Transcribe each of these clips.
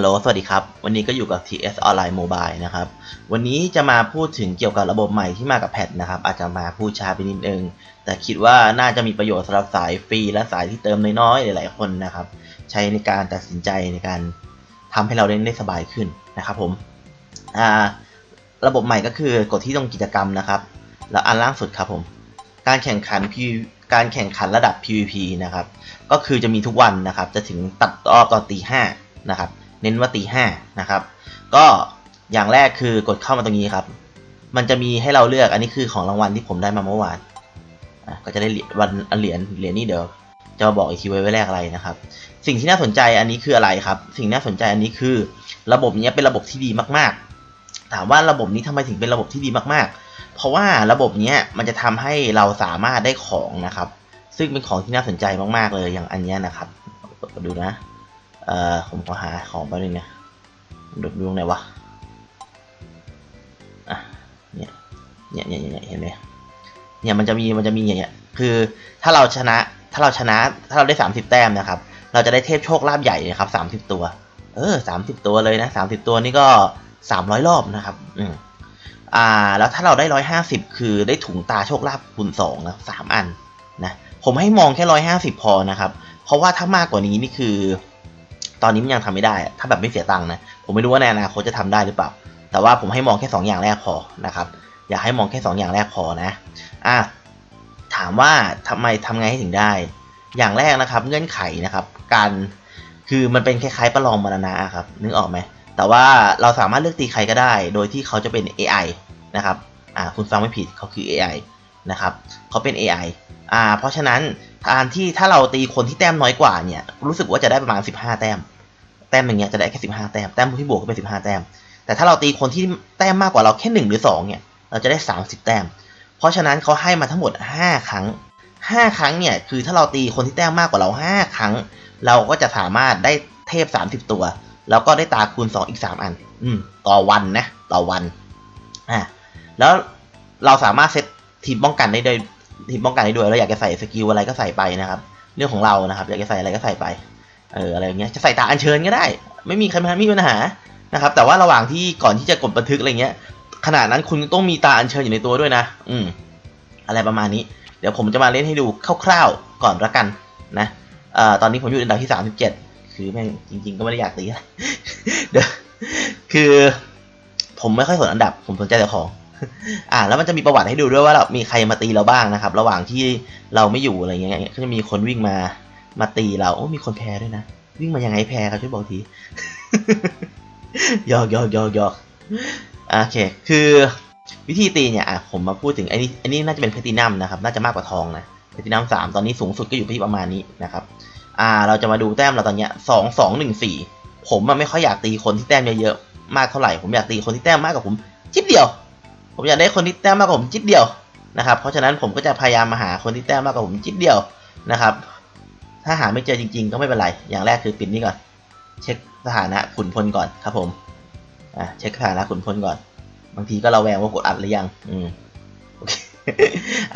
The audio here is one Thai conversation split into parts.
ฮัลโหล สวัสดีครับ วันนี้ก็อยู่กับ TS Online Mobile นะครับ วันนี้จะมาพูดถึงเกี่ยวกับระบบใหม่ที่มากับแพทนะครับ อาจจะมาพูดช้าไปนิดนึง แต่คิดว่าน่าจะมีประโยชน์สำหรับสายฟรีและสายที่เติมน้อยๆ หลายๆ คนนะครับ ใช้ในการตัดสินใจในการทำให้เราเล่นได้สบายขึ้นนะครับผม อ่า ระบบใหม่ก็คือกดที่ตรงกิจกรรมนะครับ แล้วอันล่างสุดครับผม การแข่งขัน P การแข่งขันระดับ PVP นะครับ ก็คือจะมีทุกวันนะครับ จะถึงตัดรอบตอนตีห้านะครับ เน้นว่าตีห้านะครับ ก็อย่างแรกคือกดเข้ามาตรงนี้ครับ มันจะมีให้เราเลือกอันนี้คือของรางวัลที่ผมได้มาเมื่อวานก็จะได้เหรียญวันเหรียญเหรียญนี่เดี๋ยวจะมาบอกอีกทีไว้ไว้แรกอะไรนะครับ สิ่งที่น่าสนใจอันนี้คืออะไรครับ สิ่งน่าสนใจอันนี้คือ ระบบนี้เป็นระบบที่ดีมากๆ ถามว่าระบบนี้ทำไมถึงเป็นระบบที่ดีมากๆ เพราะว่าระบบนี้มันจะทำให้เราสามารถได้ของนะครับ ซึ่งเป็นของที่น่าสนใจมากๆเลยอย่างอันนี้นะครับดูนะ อ่อผมขอหาของแป๊บนึงนะดูดูตรงไหนวะอะเนี่ยเนี่ยเนี่ยเนี่ยเห็นไหมเนี่ยมันจะมีมันจะมีอย่างเงี้ยคือถ้าเราชนะถ้าเราชนะถ้าเราได้สามสิบแต้มนะครับ เราจะได้เทพโชคลาภใหญ่นะครับสามสิบตัว เออสามสิบตัวเลยนะสามสิบตัวนี่ก็สามร้อยรอบนะครับอืมอ่าแล้วถ้าเราได้ร้อยห้าสิบคือได้ถุงตาโชคลาภคูณสองนะสามอันนะผมให้มองแค่ร้อยห้าสิบพอนะครับ เพราะว่าถ้ามากกว่านี้นี่คือ ตอนนี้มันยังทำไม่ได้ ถ้าแบบไม่เสียตังค์นะ ผมไม่รู้ว่าในอนาคตจะทำได้หรือเปล่า แต่ว่าผมให้มองแค่ 2 อย่างแรกพอนะครับ อยากให้มองแค่ 2 อย่างแรกพอนะ อะ ถามว่าทำไมทำไงให้ถึงได้ อย่างแรกนะครับเงื่อนไขนะครับ การ คือมันเป็นคล้ายๆประลองมรณะครับ นึกออกไหม แต่ว่าเราสามารถเลือกตีใครก็ได้ โดยที่เขาจะเป็น AI นะครับ อ่า คุณฟังไม่ผิด เขาคือ AI นะครับ เขาเป็น AI อ่า เพราะฉะนั้น การที่ถ้าเราตีคนที่แต้มน้อยกว่าเนี่ย รู้สึกว่าจะได้ประมาณ 15 แต้ม แต้มอย่างเงี้ยจะได้แค่15 แต้ม แต้มที่บวกก็เป็น 15 แต้ม แต่ถ้าเราตีคนที่แต้มมากกว่าเราแค่ 1 หรือ 2 เนี่ย เราจะได้ 30 แต้ม เพราะฉะนั้นเขาให้มาทั้งหมด 5 ครั้ง 5 ครั้งเนี่ย คือถ้าเราตีคนที่แต้มมากกว่าเรา 5 ครั้ง เราก็จะสามารถได้เทพ 30 ตัว แล้วก็ได้ตาคูณ 2 อีก 3 อัน อืม ต่อวันนะ ต่อวัน อ่า แล้วเราสามารถเซตทีมป้องกันได้ด้วย ทีมป้องกันได้ด้วยเราอยากจะใส่สกิลอะไรก็ใส่ไปนะครับ เรื่องของเรานะครับ อยากจะใส่อะไรก็ใส่ไปเอออะไรอย่างเงี้ยจะใส่ตาอัญเชิญก็ได้ ไม่มีใครมามีปัญหานะครับ แต่ว่าระหว่างที่ก่อนที่จะกดบันทึกอะไรเงี้ยขนาดนั้นคุณต้องมีตาอัญเชิญอยู่ในตัวด้วยนะ อืม อะไรประมาณนี้ เดี๋ยวผมจะมาเล่นให้ดูคร่าวๆก่อนละกันนะเอ่อตอนนี้ผมอยู่อันดับที่สามสิบเจ็ดคือแม่งจริง ๆ ก็ไม่ได้อยากตีเดี๋ยวคือผมไม่ค่อยสนอันดับ ผมสนใจแต่ของ อ่าแล้วมันจะมีประวัติให้ดูด้วยว่าเรามีใครมาตีเราบ้างนะครับ ระหว่างที่เราไม่อยู่อะไรเงี้ยก็จะมีคนวิ่งมามาตีเราโอ้มีคนแพ้ด้วยนะ วิ่งมายังไงแพ้ครับช่วยบอกทีหยอกหยอกหยอกหยอกโอเค คือวิธีตีเนี่ยอะผมมาพูดถึงอ้นี่ไอ้นี่น่าจะเป็นแพลตินัมนะครับ น่าจะมากกว่าทองนะแพลตินัมสามตอนนี้สูงสุดก็อยู่ที่ประมาณนี้นะครับ อ่า เราจะมาดูแต้มเราตอนเนี้ยสองสองหนึ่งสี่ผมไม่ค่อยอยากตีคนที่แต้มเยอะๆมากเท่าไหร่ ผมอยากตีคนที่แต้มมากกว่าผมจิ๊บเดียว ผมอยากได้คนที่แต้มมากกว่าผมจิ๊บเดียวนะครับ เพราะฉะนั้นผมก็จะพยายามมาหาคนที่แต้มมากกว่าผมจิ๊บเดียวนะครับ ถ้าหาไม่เจอจริง ๆ ก็ไม่เป็นไร อย่างแรกคือปิดนี่ก่อน เช็คสถานะขุนพลก่อนครับผมอะเช็คสถานะขุนพลก่อน บางทีก็เระแวงว่ากดอัดหรือยัง อืมโอเค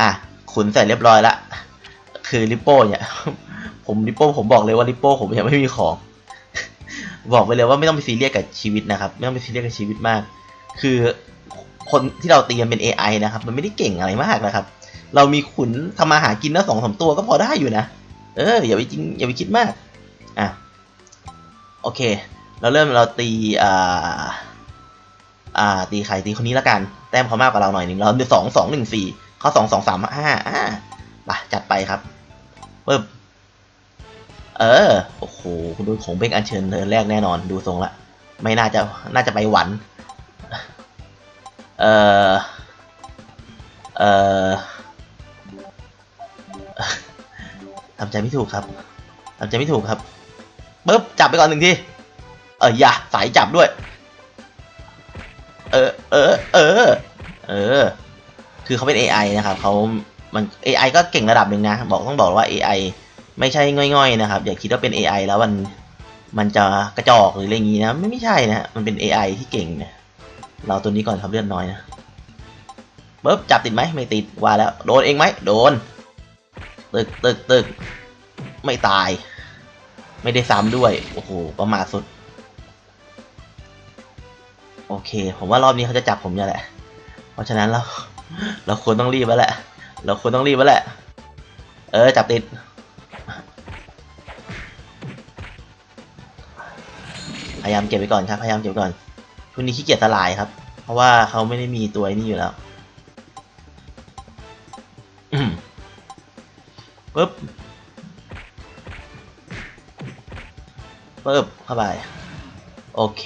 อะขุนเสร็จเรียบร้อยละ คือริปโป้เนี่ย ผมริปโป้ผมบอกเลยว่าริปโป้ผมยังไม่มีของ บอกไปเลยว่าไม่ต้องไปซีเรียสกับชีวิตนะครับ ไม่ต้องไปซีเรียสกับชีวิตมาก คือ คนที่เราตีมันเป็น AI นะครับ มันไม่ได้เก่งอะไรมากนะครับ เรามีขุนทำมาหากินแล้วสองสามตัวก็พอได้อยู่นะ เอออย่าไปจริงอย่าไปคิดมาก อะ โอเค เราเริ่มเราตี อ่า อ่า ตีใครตีคนนี้ละกัน แต้มเขามากกว่าเราหน่อยหนึ่งเราเดือสองสองหนึ่งสี่เขาสองสองสามห้าอ่าไปจัดไปครับปึ๊บเออ โอ้โห คุณดูของเบงอันเชิญเทินแรกแน่นอน ดูทรงละ ไม่น่าจะ น่าจะไปหวัน เออเออทำใจไม่ถูกครับทำใจไม่ถูกครับปึ๊บจับไปก่อนหนึ่งที เอออย่าสายจับด้วย เออ เออ เออ เออ คือเขาเป็น AI นะครับเขามัน AI ก็เก่งระดับหนึ่งนะ บอกต้องบอกว่า AI ไม่ใช่ง่อยๆนะครับ อย่าคิดว่าเป็น AI แล้วมัน มันจะกระจอกหรืออะไรอย่างงี้นะไม่ไม่ใช่นะ มันเป็น AI ที่เก่งนะ เราตัวนี้ก่อนครับเลือดน้อยนะปึ๊บจับติดไหมไม่ติดว่าแล้ว โดนเองไหมโดน ตึกตึกตึกไม่ตาย ไม่ได้ซ้ำด้วย โอ้โหประมาทสุด โอเค ผมว่ารอบนี้เขาจะจับผมเนี่ยแหละ เพราะฉะนั้นเรา เราควรต้องรีบแล้วแหละ เราควรต้องรีบแล้วแหละ เออจับติดพยายามเก็บไปก่อนครับ พยายามเก็บไปก่อน วงนี้ขี้เกียจสลายครับ เพราะว่าเขาไม่ได้มีตัวไอ้นี้อยู่แล้วปึ๊บปึ๊บเข้าไป โอเค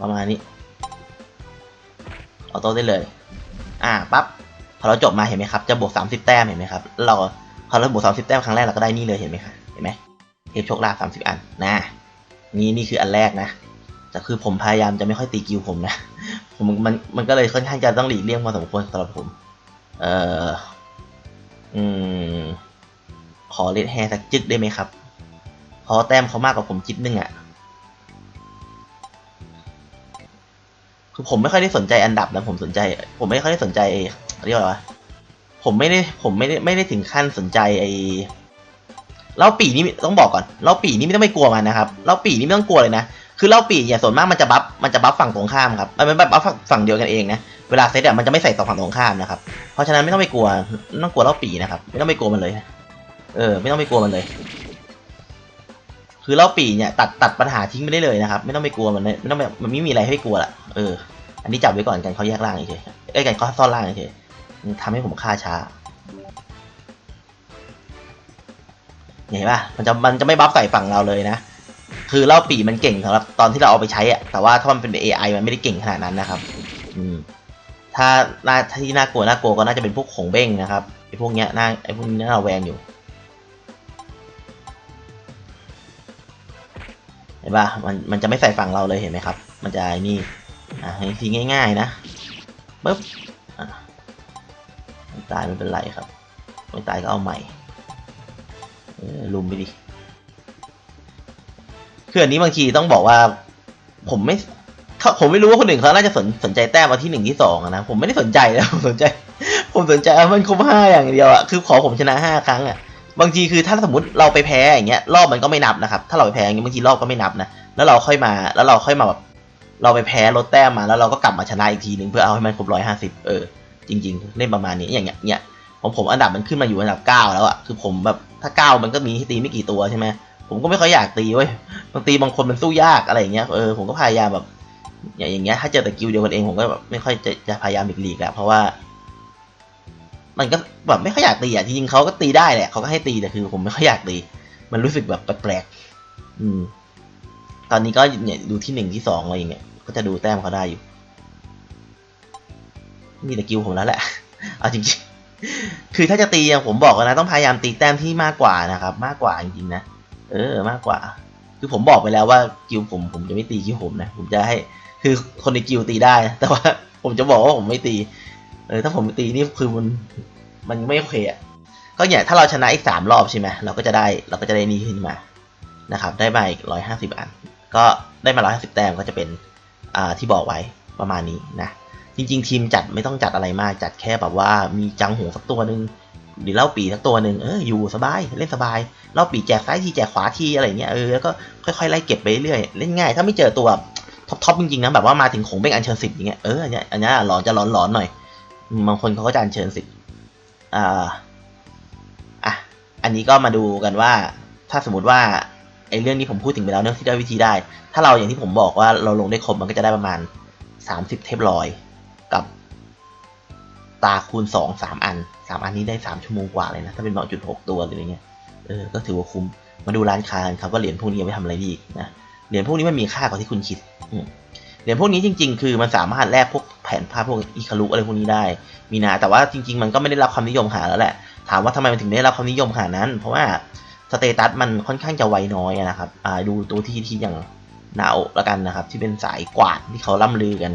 ประมาณนี้เอาโต้ได้เลย อ่าปั๊บพอเราจบมาเห็นไหมครับ จะบวก 30 แต้มเห็นไหมครับ เราพอเราบวก 30 แต้มครั้งแรกเราก็ได้นี่เลยเห็นไหมครับเห็นไหมเทปโชคลาภ30 อันนะนี่นี่คืออันแรกนะ แต่คือผมพยายามจะไม่ค่อยตีกิวผมนะผมมันมันก็เลยค่อนข้างจะต้องหลีกเลี่ยงพอสมควรสำหรับผม เอ่อ อืม ขอเลดแฮร์สักจึกได้ไหมครับเพราะแต้มเขามากกว่าผมจิตนึงอะ่ะคือผมไม่ค่อยได้สนใจอันดับนะผมสนใจ ผมไม่ค่อยได้สนใจเรียกว่าอะไรวะผมไม่ได้ผมไม่ได้ไม่ได้ถึงขั้นสนใจไอเล่าปีนี่ต้องบอกก่อนเล่าปีนี่ไม่ต้องไปกลัวมันนะครับเล่าปีนี่ไม่ต้องกลัวเลยนะ คือเล่าปีเนี่ยส่วนมากมันจะบัฟมันจะบัฟฝั่งตรงข้ามครับมันเป็นบัฟฝั่งเดียวกันเองนะเวลาเซตอะมันจะไม่ใส่สองฝั่งตรงข้ามนะครับเพราะฉะนั้นไม่ต้องไปกลัวไม่ต้องกลัวเล่าปีนะครับไม่ต้องไปกลัวมันเลยเออไม่ต้องไปกลัวมันเลย คือเล่าปีเนี่ยตัดตัดปัญหาทิ้งไปได้เลยนะครับ ไม่ต้องไปกลัวมันเลยไม่ต้องมันไม่มีอะไรให้กลัวละเออ อันนี้จับไว้ก่อนกันเขาแยกล่างเฉยๆเอ้กันเขาซ่อนล่างเฉยทำให้ผมฆ่าช้าเห็นป่ะมันจะมันจะไม่บัฟใส่ฝั่งเราเลยนะ คือเล่าปีมันเก่งสำหรับตอนที่เราเอาไปใช้อะแต่ว่าถ้ามันเป็น AI มันไม่ได้เก่งขนาดนั้นนะครับ อืมถ้าน่าที่น่ากลัวน่ากลัวก็น่าจะเป็นพวกของเบ้งนะครับไอ้พวกเนี้ยน่าไอ้พวกนี้น่าแวงอยู่เห็นปะมันมันจะไม่ใส่ฝั่งเราเลยเห็นไหมครับ มันจะไอ้นี่อะทีง่ายๆนะปึ๊บอะตายไม่เป็นไรครับ ไม่ตายก็เอาใหม่ลุมไปดิ คืออันนี้บางทีต้องบอกว่า ผมไม่เขาผมไม่รู้ว่าคนอื่นเขาน่าจะสนสนใจแต้มมาที่หนึ่งที่สองนะผมไม่ได้สนใจนะผมสนใจ ผมสนใจเอามันครบห้าอย่างเดียวอะคือขอผมชนะห้าครั้งอะบางทีคือถ้าสมมติเราไปแพ้อย่างเงี้ยรอบมันก็ไม่นับนะครับ ถ้าเราไปแพ้อย่างเงี้ยบางทีรอบก็ไม่นับนะแล้วเราค่อยมาแล้วเราค่อยมาแบบเราไปแพ้ลดแต้มมาแล้วเราก็กลับมาชนะอีกทีหนึ่งเพื่อเอาให้มันครบร้อยห้าสิบเออจริง ๆ เล่นประมาณนี้อย่างเงี้ยเนี่ยของผมอันดับมันขึ้นมาอยู่อันดับเก้าแล้วอะคือผมแบบถ้าเก้ามันก็มีให้ตีไม่กี่ตัวใช่ไหม ผมก็ไม่ค่อยอยากตีเว้ยบางตีบางคนมันสู้ยากอะไรอย่างเงี้ยเออผมก็พยายามแบบ อย่างอย่างเงี้ยถ้าเจอแต่กิลเดียวกันเองผมก็แบบไม่ค่อยจะจะพยายามหลีกหลีกอะเพราะว่า มันก็แบบไม่ค่อยอยากตีอะจริงๆเขาก็ตีได้แหละเขาก็ให้ตีแต่คือ ผมไม่ค่อยอยากตี มันรู้สึกแบบแปลกๆอืม ตอนนี้ก็เนี่ยดูที่หนึ่งที่สองอะไรอย่างเงี้ยก็จะดูแต้มเขาได้อยู่มีแต่กิลผมแล้วแหละ เอาจริงๆ คือถ้าจะตีอย่างผมบอกนะต้องพยายามตีแต้มที่มากกว่านะครับ มากกว่าจริงๆนะ เออมากกว่า คือผมบอกไปแล้วว่ากิลผมผมจะไม่ตีกิลผมนะ ผมจะให้ คือคนในกิลตีได้ แต่ว่าผมจะบอกว่าผมไม่ตี เออถ้าผมตีนี่คือมันมันไม่โอเคอะก็เนี่ยถ้าเราชนะอีกสามรอบใช่ไหมเราก็จะได้เราก็จะได้นี่ขึ้นมานะครับ ได้มาอีกร้อยห้าสิบอัน ก็ได้มาร้อยห้าสิบแต้มก็จะเป็นอ่าที่บอกไว้ประมาณนี้นะจริง ๆ ทีมจัดไม่ต้องจัดอะไรมากจัดแค่แบบว่ามีจังหงสักตัวหนึ่ง หรือเล่าปีสักตัวหนึ่งเอออยู่สบายเล่นสบายเล่าปีแจกซ้ายทีแจกขวาทีอะไรเงี้ยเออแล้วก็ค่อยๆไล่เก็บไปเรื่อยเล่นง่าย ถ้าไม่เจอตัวท็อปๆจริงๆนะแบบว่ามาถึงของเบ้งอันเชิญสิบอย่างเงี้ยเอออันเนี้ยอันเนี้ยหลอนจะหลอนๆหน่อยบางคนเขาก็จะอันเชิญสิบอ่าอะอันนี้ก็มาดูกันว่า ถ้าสมมติว่าไอ้เรื่องนี้ผมพูดถึงไปแล้วเรื่องที่ได้วิธีได้ ถ้าเราอย่างที่ผมบอกว่าเราลงได้ครบมันก็จะได้ประมาณ 30 เทปลอย ตาคูณ2 3อัน3อันนี้ได้3ชั่วโมงกว่าเลยนะ ถ้าเป็น1.6ตัวหรืออะไรเงี้ยเออก็ถือว่าคุ้มมาดูร้านค้ากันครับว่าเหรียญพวกนี้ไปทำอะไรดีอีกนะเหรียญพวกนี้มันมีค่ากว่าที่คุณคิดเหรียญพวกนี้จริง ๆ คือมันสามารถแลกพวกแผ่นภาพพวกอิคารุอะไรพวกนี้ได้ มีนะแต่ว่าจริง ๆ มันก็ไม่ได้รับความนิยมขนาดนั้นแหละถามว่าทำไมมันถึงไม่ได้รับความนิยมขนาดนั้น เพราะว่าสเตตัสมันค่อนข้างจะไวน้อยนะครับอ่าดูตัวที่ที่อย่างนาโอละกันนะครับ ที่เป็นสายกวาดที่เขาล่ำลือกัน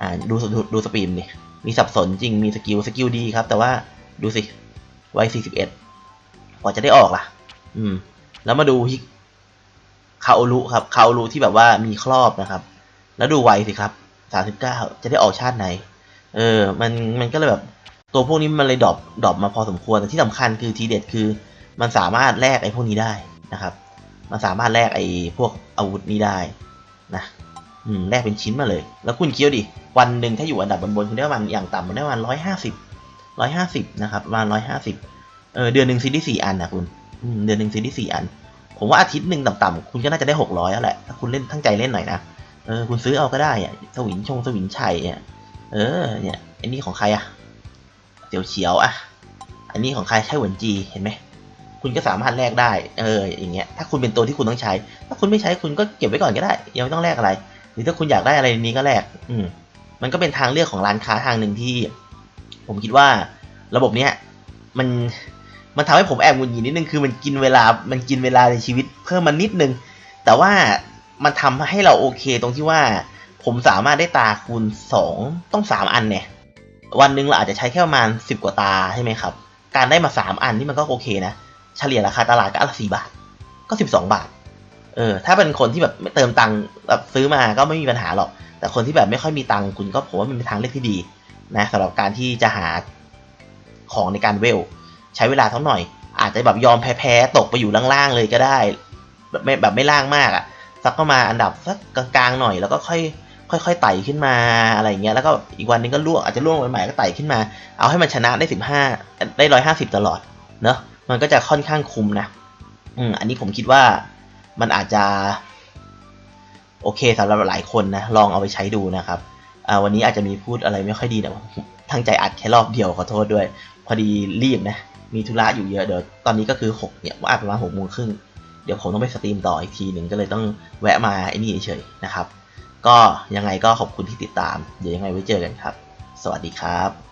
อ่าดูดูดูสปีมนี่ มีสับสนจริงมีสกิลสกิลดีครับ แต่ว่าดูสิไว41กว่าจะได้ออกล่ะ อืม แล้วมาดูที่คาโอรุครับคาโอรุที่แบบว่ามีครอบนะครับ แล้วดูไวสิครับ39จะได้ออกชาติไหน เออ มันมันก็เลยแบบตัวพวกนี้มันเลยดรอปดรอปมาพอสมควรแต่ที่สำคัญคือทีเด็ดคือ มันสามารถแลกไอ้พวกนี้ได้นะครับ มันสามารถแลกไอ้พวกอาวุธนี้ได้นะ อืมแลกเป็นชิ้นมาเลย แล้วคุณคิดดูดิ วันหนึ่งถ้าอยู่อันดับบนๆคุณได้ประมาณอย่างต่ำมันได้ประมาณร้อยห้าสิบร้อยห้าสิบนะครับประมาณร้อยห้าสิบเออเดือนหนึ่งซีได้สี่อันนะคุณเดือนหนึ่งซีได้สี่อัน ผมว่าอาทิตย์หนึ่งต่ำๆคุณก็น่าจะได้หกร้อยแล้วแหละถ้าคุณเล่นตั้งใจเล่นหน่อยนะเออคุณซื้อเอาก็ได้อะสวินชงสวินชัยเนี่ยเออเนี่ยไอ้นี่ของใครอะเจียวเฉียวอะอันนี้ของใครใช่หวนจีเห็นไหมคุณก็สามารถแลกได้เอออย่างเงี้ยถ้าคุณเป็นตัวที่คุณต้องใช้ ถ้าคุณไม่ใช้คุณก็เก็บไว้ก่อนก็ได้ยังไม่ต้องแลกอะไร รือถ้าคุณอยากได้อะไรในนี้ก็แลกอืมมันก็เป็นทางเลือกของร้านค้าทางหนึ่งที่ ผมคิดว่าระบบเนี้ยมันมันทำให้ผมแอบหงุดหงิดนิดนึงคือมันกินเวลา มันกินเวลาในชีวิตเพิ่มมานิดนึง แต่ว่ามันทำให้เราโอเคตรงที่ว่า ผมสามารถได้ตาคูณสองต้องสามอันเนี่ย วันหนึ่งเราอาจจะใช้แค่ประมาณสิบกว่าตาใช่ไหมครับ การได้มาสามอันนี่มันก็โอเคนะ เฉลี่ยราคาตลาดก็อันละสี่บาท ก็สิบสองบาท เออถ้าเป็นคนที่แบบเติมตังค์แบบซื้อมาก็ไม่มีปัญหาหรอก แต่คนที่แบบไม่ค่อยมีตังค์คุณก็ผมว่ามันเป็นทางเลือกที่ดีนะสำหรับการที่จะหาของในการเวล ใช้เวลาเท่าหน่อย อาจจะแบบยอมแพ้ๆตกไปอยู่ล่างๆเลยก็ได้ แบบไม่แบบไม่ล่างมากอะ่ะสักประมาอันดับสักกลางๆหน่อยแล้วก็ค่อยค่อยๆไต่ขึ้นมาอะไรเงี้ยแล้วก็อีกวันนึงก็ล่วงอาจจะล่วงใหม่ๆก็ไต่ขึ้นมา เอาให้มันชนะได้สิบห้าได้ร้อยห้าสิบตลอดเนอะมันก็จะค่อนข้างคุ้มนะอืมอันนี้ผมคิดว่า มันอาจจะโอเคสำหรับหลายคนนะ ลองเอาไปใช้ดูนะครับวันนี้อาจจะมีพูดอะไรไม่ค่อยดีแต่ทั้งใจอัดแค่รอบเดียวขอโทษด้วย พอดีรีบนะ มีธุระอยู่เยอะเดี๋ยวตอนนี้ก็คือหกเนี่ยว่าประมาณหกโมงครึ่งเดี๋ยวผมต้องไปสตรีมต่ออีกทีหนึ่งก็เลยต้องแวะมาไอ้นี่เฉยๆนะครับ ก็ยังไงก็ขอบคุณที่ติดตาม เดี๋ยวยังไงไว้เจอกันครับ สวัสดีครับ